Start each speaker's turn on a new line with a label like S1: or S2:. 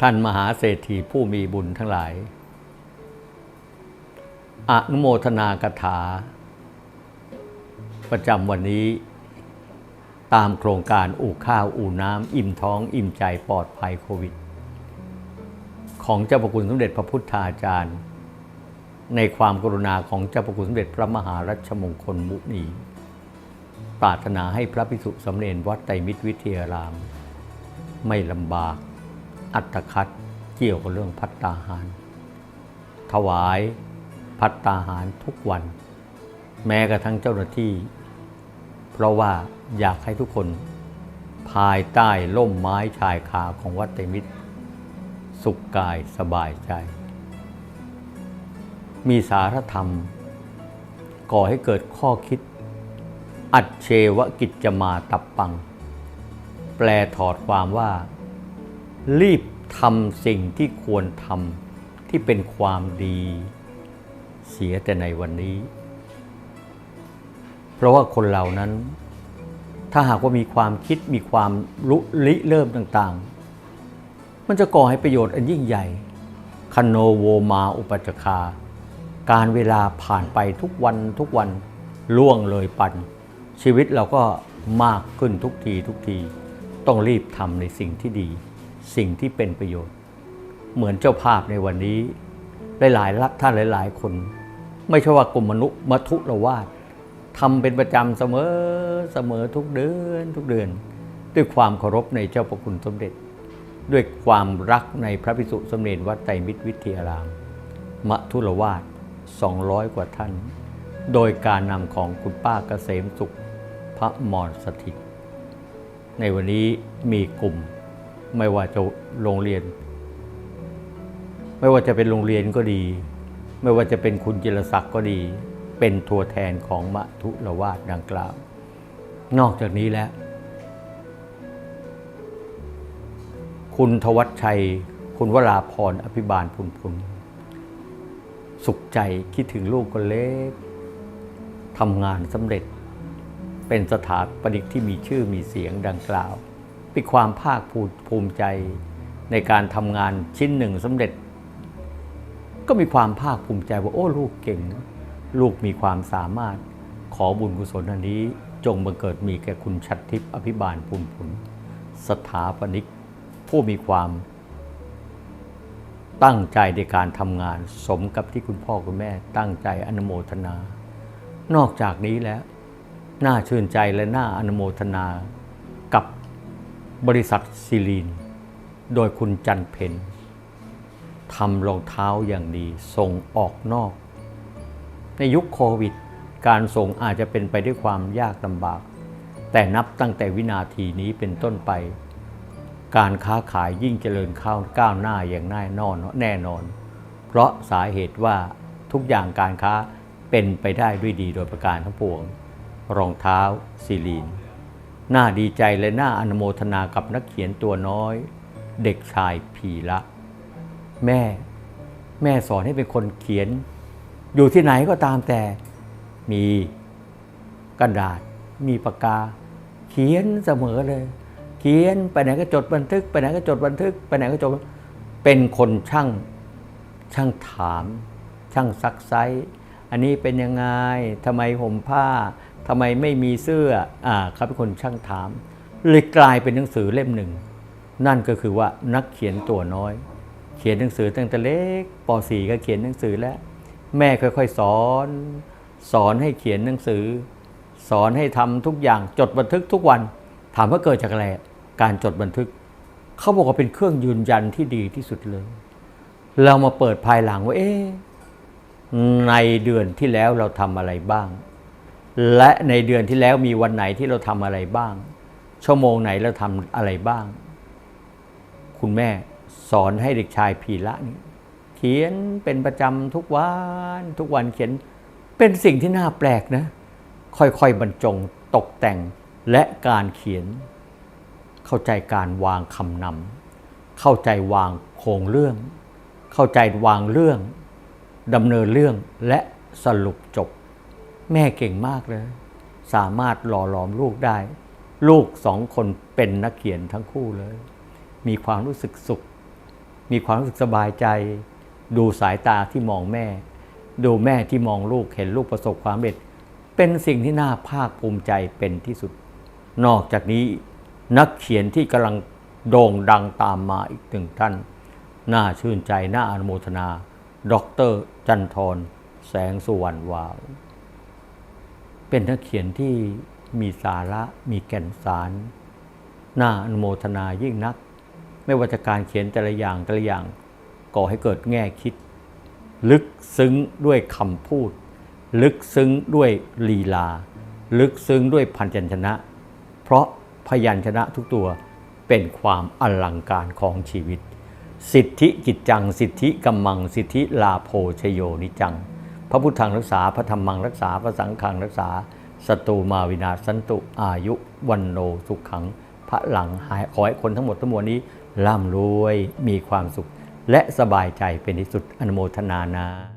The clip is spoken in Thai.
S1: ท่านมหาเศรษฐีผู้มีบุญทั้งหลาย อนุโมทนากถา ประจำวันนี้ ตามโครงการอู่ข้าวอู่น้ำอิ่มท้องอิ่มใจปลอดภัยโควิด ของเจ้าพระคุณสมเด็จพระพุทธาจารย์ ในความกรุณาของเจ้าพระคุณสมเด็จพระมหารัชมงคลมุนีปรารถนาให้พระภิกษุสำเร็จวัดไตรมิตรวิทยาราม ไม่ลำบาก อัตคัดเกี่ยวกับเรื่องพัตตาหาร ถวายพัตตาหารทุกวัน แม้กระทั่งเจ้าหน้าที่ เพราะว่าอยากให้ทุกคน ภายใต้ล่มไม้ชายคาของวัดไตมิตร สุขกายสบายใจ มีสารธรรม ก่อให้เกิดข้อคิด อัดเชวกิจจมาตับปัง แปลถอดความว่า รีบทำสิ่งที่ควรทำที่เป็นความดี เสียแต่ในวันนี้ เพราะว่าคนเหล่านั้น ถ้าหากว่ามีความคิดมีความรุริเริ่มต่างๆ มันจะก่อให้ประโยชน์อันยิ่งใหญ่คโนโวมาอุปจคา การเวลาผ่านไปทุกวันทุกวันล่วงเลยปัน ชีวิตเราก็มากขึ้นทุกทีทุกที ต้องรีบทำในสิ่งที่ดี สิ่งที่เป็นประโยชน์ เหมือนเจ้าภาพในวันนี้หลายๆรักท่านหลาย ๆ คน ไม่ใช่ว่ากลุ่มมนุษย์มัทุละวาดทำเป็นประจำเสมอเสมอทุกเดือนทุกเดือน ด้วยความเคารพในเจ้าพระคุณสมเด็จ ด้วยความรักในพระภิกษุสมเด็จวัดไตรมิตรวิทยารามมัทุละวาด200 กว่าท่าน โดยการนำของคุณป้าเกษมสุขพระมรสถิต ในวันนี้มีกลุ่ม ไม่ว่าจะโรงเรียน ไม่ว่าจะเป็นโรงเรียนก็ดี ไม่ว่าจะเป็นคุณจิรศักดิ์ก็ดี เป็นตัวแทนของมะทุละวาดดังกล่าว นอกจากนี้แล้ว คุณทวัชชัย คุณวราพรอภิบาลพุนพุนสุขใจคิดถึงลูกคนเล็กทำงานสำเร็จ เป็นสถาปนิกที่มีชื่อมีเสียงดังกล่าว เป็นความภาคภูมิใจในการทำงานชิ้นหนึ่งสำเร็จ ก็มีความภาคภูมิใจว่าโอ้ลูกเก่ง ลูกมีความสามารถขอบุญกุศลอันนี้ จงบังเกิดมีแก่คุณชัดทิพย์อภิบาลพุนพุนสถาปนิก ผู้มีความตั้งใจในการทำงานสมกับที่คุณพ่อคุณแม่ ตั้งใจอนุโมทนา นอกจากนี้แล้ว น่าชื่นใจและน่าอนุโมทนากับ บริษัทซิลีน โดยคุณจันเพนทำรองเท้าอย่างดี ส่งออกนอก ในยุคโควิด การส่งอาจจะเป็นไปด้วยความยากลำบาก แต่นับตั้งแต่วินาทีนี้เป็นต้นไป การค้าขายยิ่งเจริญข้าวก้าวหน้าอย่างแน่นอนแน่นอน เพราะสาเหตุว่าทุกอย่างการค้าเป็นไปได้ด้วยดีโดยประการทั้งปวง รองเท้าซิลีน น่าดีใจและน่าอนุโมทนากับนักเขียนตัวน้อย เด็กชายพีละ แม่ แม่สอนให้เป็นคนเขียน อยู่ที่ไหนก็ตามแต่ มีกระดาษ มีปากกา เขียนเสมอเลย เขียนไปไหนก็จดบันทึก ไปไหนก็จดบันทึก ไปไหนก็จดเป็นคนช่างช่างถาม ช่างซักไซอันนี้เป็นยังไงทำไมห่มผ้า ทำไมไม่มีเสื้ออ่าเขาเป็นคนช่างถาม เลยกลายเป็นหนังสือเล่มหนึ่ง นั่นก็คือว่านักเขียนตัวน้อย เขียนหนังสือตั้งแต่เล็กป .4 ก็เขียนหนังสือแล้ว แม่ค่อยๆสอน สอนให้เขียนหนังสือ สอนให้ทำทุกอย่างจดบันทึกทุกวัน ถามว่าเกิดจากอะไรการจดบันทึก เขาบอกว่าเป็นเครื่องยืนยันที่ดีที่สุดเลย เรามาเปิดภายหลังว่าเอ๊ในเดือนที่แล้วเราทำอะไรบ้าง และในเดือนที่แล้วมีวันไหนที่เราทำอะไรบ้าง ชั่วโมงไหนเราทำอะไรบ้าง คุณแม่สอนให้เด็กชายพีละนี่เขียนเป็นประจำทุกวันทุกวันเขียนเป็นสิ่งที่น่าแปลกนะ ค่อยๆบรรจงตกแต่งและการเขียน เข้าใจการวางคำนำเข้าใจวางโครงเรื่อง เข้าใจวางเรื่องดำเนินเรื่องและสรุปจบ แม่เก่งมากเลย สามารถหล่อหลอมลูกได้ ลูกสองคนเป็นนักเขียนทั้งคู่เลย มีความรู้สึกสุข มีความรู้สึกสบายใจ ดูสายตาที่มองแม่ ดูแม่ที่มองลูกเห็นลูกประสบความสำเร็จ เป็นสิ่งที่น่าภาคภูมิใจเป็นที่สุด นอกจากนี้นักเขียนที่กำลังโด่งดังตามมาอีกหนึ่งท่าน น่าชื่นใจ น่าอนุโมทนา ดร จันทรแสงสุวรรณวาว เป็นนักเขียนที่มีสาระมีแก่นสาร น่าอนุโมทนายิ่งนัก ไม่ว่าจะการเขียนแต่ละอย่างแต่ละอย่างก่อให้เกิดแง่คิด ลึกซึ้งด้วยคำพูด ลึกซึ้งด้วยลีลา ลึกซึ้งด้วยพันยัญชนะ เพราะพยัญชนะทุกตัวเป็นความอลังการของชีวิต สิทธิกิจจัง สิทธิกัมมัง สิทธิลาโภชโยนิจัง ระพุทธังรักษา พระธรรมังรักษา พระสังฆังรักษาสตูมาวินาศสันตุอายุวันโนสุขขัง พระหลังหายขอให้คนทั้งหมดทั้งมวลนี้ร่ำรวยมีความสุข และสบายใจเป็นที่สุดอนุโมทนานา